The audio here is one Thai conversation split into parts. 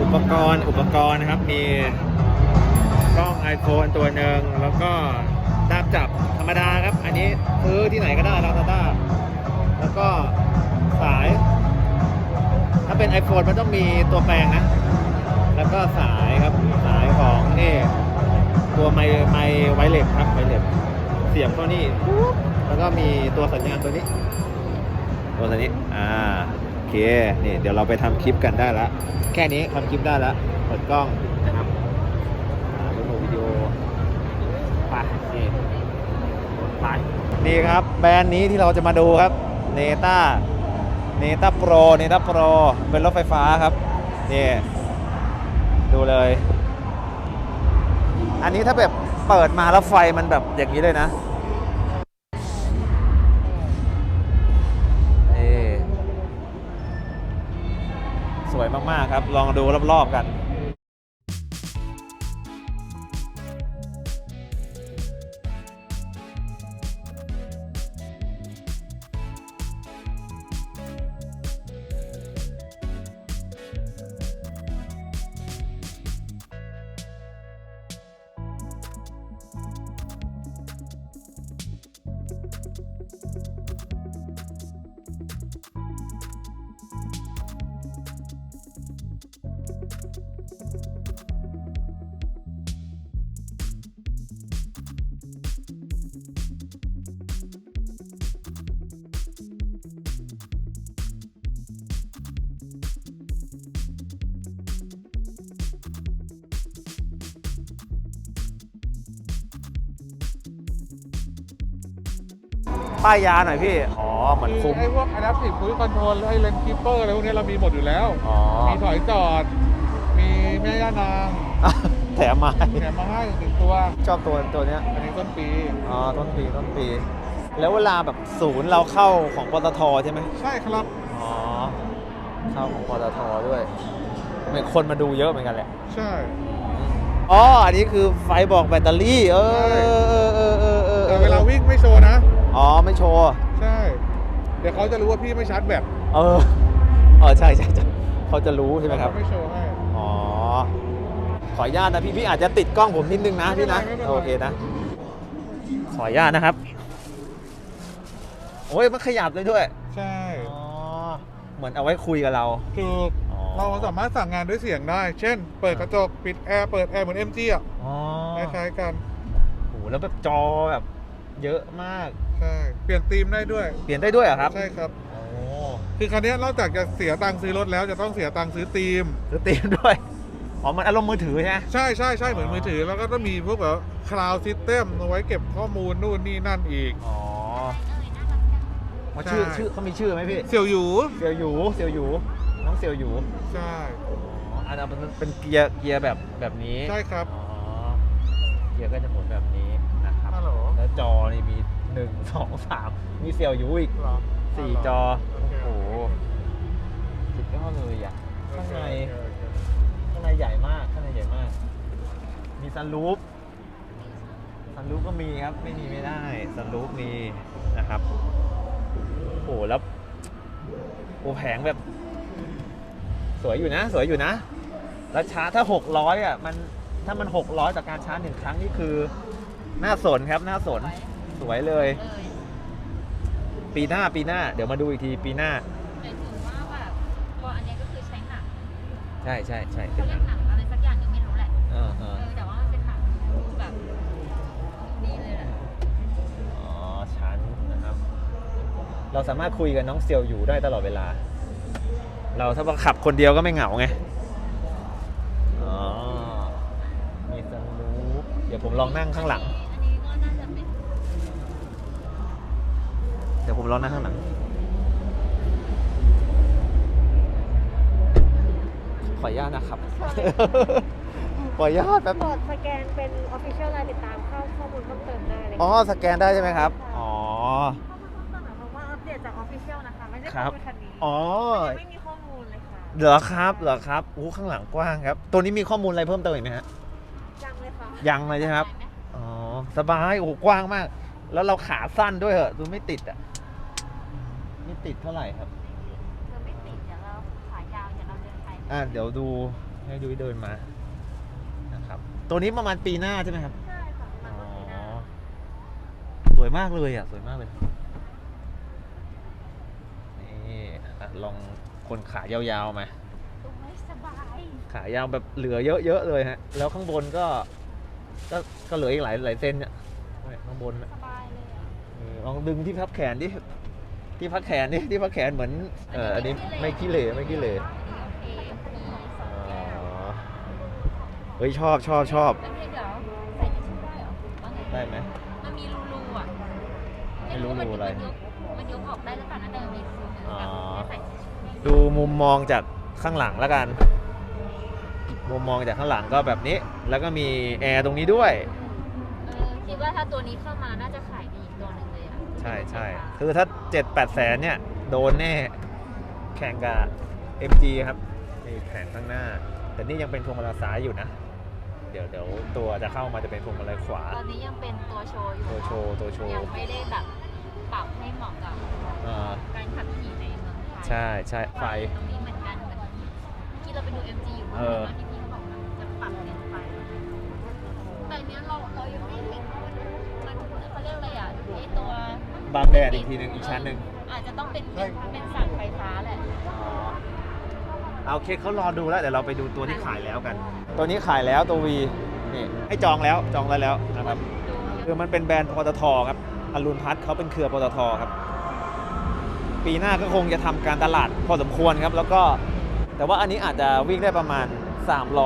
อุปกรณ์อุปกรณ์นะครับมีกล้อง iPhone ตัวหนึ่งแล้วก็ด้ามจับธรรมดาครับ อันนี้ซื้อที่ไหนก็ได้ลาซาด้าแล้วก็สาย ถ้าเป็น iPhone มันต้องมีตัวแปลงนะ แล้วก็สายครับสายของนี่ตัวไมไมไวเลสครับไวเลสเสียบเข้านี่แล้วก็มีตัวสัญญาณตัวนี้ ตัวตัวนี้อ่า เคนี่เดี๋ยวเราไปทำคลิปกันได้ละแค่นี้ทำคลิปได้ละเปิดกล้องนะครับอ่าดูวิดีโอไปนี่ไปนี่ครับแบรนด์นี้ที่เราจะมาดูครับเนต้าเนต้าโปรเนต้าโปรเป็นรถไฟฟ้าครับนี่ดูเลย อันนี้ถ้าแบบเปิดมาแล้วไฟมันแบบอย่างนี้เลยนะ วยมากๆครับ ลองดูรอบๆกัน ป้ายยาหน่อยพี่ อ๋อ เหมือนคือคุ้ม ไอ้พวก Adaptive Cruise Control ไอ้ Lane Keeper อะไรพวกนี้เรามีหมดอยู่แล้ว อ๋อ มีถอยจอด มีแม่ย่านางแถมมาแถมมาให้ถึงตัว ชอบตัวตัวเนี้ย อันนี้ต้นปี อ๋อ ต้นปี ต้นปี แล้วเวลาแบบศูนย์เราเข้าของปตทใช่ไหม ใช่ครับ อ๋อ เข้าของปตทด้วยเหมือนคนมาดูเยอะเหมือนกันแหละ ใช่ อ๋อ อันนี้คือไฟบอกแบตเตอรี่ เออ เออเออเออเออแต่เวลาวิ่งไม่โชว์นะ อ๋อไม่โชว์ ใช่ เดี๋ยวเขาจะรู้ว่าพี่ไม่ชาร์จแบตเออเออใช่ใช่ใช่เขาจะรู้ใช่ไหมครับ เขาไม่โชว์ให้ อ๋อ ขออนุญาตนะพี่พี่อาจจะติดกล้องผมนิดนึงนะพี่นะ ไม่เป็นไรโอเคนะ ขออนุญาตนะครับ โอ้ยมันขยับเลยด้วย ใช่อ๋อ เหมือนเอาไว้คุยกับเราคืออ๋อ เราสามารถสั่งงานด้วยเสียงได้ เช่น เปิดกระจก ปิดแอร์ เปิดแอร์เหมือน MG อะ อ๋อคล้ายๆกันโหแล้วแบบจอแบบ เยอะมาก ใช่เปลี่ยนธีมได้ด้วยเปลี่ยนได้ด้วยเหรอครับใช่ครับ โอ้คือคันนี้นอกจากจะเสียตังค์ซื้อรถแล้วจะต้องเสียตังค์ซื้อธีม ซื้อเตียงด้วย อ๋อ มันอารมณ์มือถือใช่ไหม ใช่ใช่ใช่เหมือนอ๋อ มือถือ แล้วก็ต้องมีพวกแบบคลาวด์ซิสเต็มเอาไว้เก็บข้อมูลนู่นนี่นั่นอีก อ๋อว่าชื่อใช่ ชื่อเขามีชื่อไหมพี่ เสี่ยวหยูเซียวหยูเซียวหยู น้องเซียวหยู ใช่ อ๋อ อันนั้นมันเป็นเกียร์เกียร์แบบแบบนี้ ใช่ครับ อ๋อ เกียร์ก็จะหมุนแบบนี้นะครับ ฮัลโหลแล้วจอนี่มีหนึ่งสองสามมีเซียวหยูอีกเหรอสี่จอ โอ้โหสุดยอดเลยอะ ข้างใน ข้างในใหญ่มาก ข้างในใหญ่มาก มีซันรูฟซันรูฟก็มีครับ ไม่มีไม่ได้ซันรูฟมีนะครับ โอ้โห แล้ว โอ้แผงแบบ สวยอยู่นะ สวยอยู่นะ แล้วชาร์จถ้า600อะ มัน ถ้ามัน600ต่อการชาร์จหนึ่งครั้งนี่คือ น่าสนครับน่าสนสวยเลย ปีหน้าปีหน้า เดี๋ยวมาดูอีกทีปีหน้า หมายถึงว่าแบบตัวอันเนี้ยก็คือใช้หนังใช่ใช่ใช่เขาเรียกหนังอะไรสักอย่างหนึงไม่รู้แหละ เออเอเอออแต่ว่ามันเป็นหนังแบบดีเลยแหละอ๋อชั้นนะครับ เราสามารถคุยกับน้องเซียวอยู่ได้ตลอดเวลา เราถ้าว่าขับคนเดียวก็ไม่เหงาไงอ๋อมีสลูปเดี๋ยวผมลองนั่งข้างหลัง เดี๋ยวผมลองนั่งข้างหลัง ขออนุญาตนะครับ ขออนุญาตแป๊บกดสแกนเป็น Official รายติดตามเข้าข้อมูลเพิ่มเติมได้เลยอ๋อ สแกนได้ใช่ไหมครับ อ๋อ ข้อมูลเพิ่มเติมหมายความว่าอัปเดตจาก Official นะคะ ไม่ได้ครัข้บอมูลคันนี้อ๋อ ยังไม่มีข้อมูลเลยค่ะเหรอครับ เหรอครับโอ้ข้างหลังกว้างครับ ตัวนี้มีข้อมูลอะไรเพิ่มเติมอีกไหมฮะ ยังเลยค่ะยังเลยใช่ไหมครับ อ๋อ สบาย โอ้โหกว้างมาก แล้วเราขาสั้นด้วยเหรอะดูไม่ติดอะไม่ ติดเท่าไหร่ครับ เธอไม่ติดเดี๋ยวเราขายาวเดี๋ยวเราเดินไปอะเดี๋ยวดูให้ดูเดินมานะครับ ตัวนี้ประมาณปีหน้าใช่ไหมครับ ใช่ค่ะมาต้นปีหน้าสวยมากเลยอะ สวยมากเลย นี่อะลองคนขายาวๆไหมตรงไม่สบายขายาวแบบเหลือเยอะๆเลยฮะ แล้วข้างบนก็ ก็ก็เหลืออีกหลายหลายเซนเนี่ยเนี่ยข้างบนน่ะสบายเลยอะเออลองดึงที่พับแขนดิ ที่พักแขนดิที่พักแขนเหมือนเอออันนี้ไม่ขี้เหร่ไม่ขี้เหร่โอเคมีสองอ๋อแก้วเฮ้ยชอบชอบชอบแล้วเนี่ยเดี๋ยวใส่ทิชชู่ได้เหรอว่าไงได้ไหม มันมีรูรูอะไม่รู้รูอะไร มันยกมันยกออกได้หรือเปล่านะแต่มันมีรูหนึงอ๋อแบบให้ใส่ทิชชู่ได้ดูมุมมองจากข้างหลังแล้วกัน มุมมองจากข้างหลังก็แบบนี้ แล้วก็มีแอร์ตรงนี้ด้วย เออคิดว่าถ้าตัวนี้เข้ามาน่าจะขาย ใช่ใช่คือถ้า 7 8แสนเนี่ย โดนแน่ แข่งกับ MG ครับนี่แผงข้างหน้า แต่นี่ยังเป็นพวงมาลัยซ้ายอยู่นะ เดี๋ยวเดี๋ยวตัวจะเข้ามาจะเป็นพวงมาลัยขวา ตอนนี้ยังเป็นตัวโชว์อยู่ตัวโชว์ตัวโชว์ ยังไม่ได้แบบปรับให้เหมาะกับอ่าการขับขี่ในเมืองไทยใช่ใช่ไฟ ตรงนี้เหมือนกันเหมือนที่เราไปดู MG อยู่เมื่อเออวานที่พี่เขาบอกว่าจะปรับเปลี่ยนไฟแต่เนี้ยเราเรายังไม่เห็นว่ามันมันเขาเรียกอะไรอะไอตัว บางแดดอีกทีหนึ่งอีกชั้นหนึ่งอาจจะต้องเป็นเป็นเป็นสั่งไฟฟ้าแหละเอาโอเคเขารอดูแล้วเดี๋ยวเราไปดูตัวที่ขายแล้วกัน ตัวนี้ขายแล้วตัววีนี่ให้จองแล้วจองได้แล้วนะครับคือมันเป็นแบรนด์ปตทครับอรุณพัฒน์เขาเป็นเครือปตทครับ ปีหน้าก็คงจะทำการตลาดพอสมควรครับ แล้วก็แต่ว่าอันนี้อาจจะวิ่งได้ประมาณ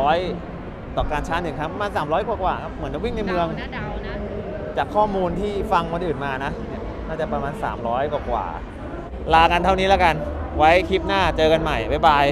300 ต่อการชาร์จหนึ่งครับประมาณ300 กว่าๆครับเหมือนจะวิ่งในเมืองเดานะเดานะจากข้อมูลที่ฟังคนอื่นมานะเน่าจะประมาณ 300 กว่ากว่าลากันเท่านี้แล้วกัน ไว้คลิปหน้าเจอกันใหม่ บ๊ายบาย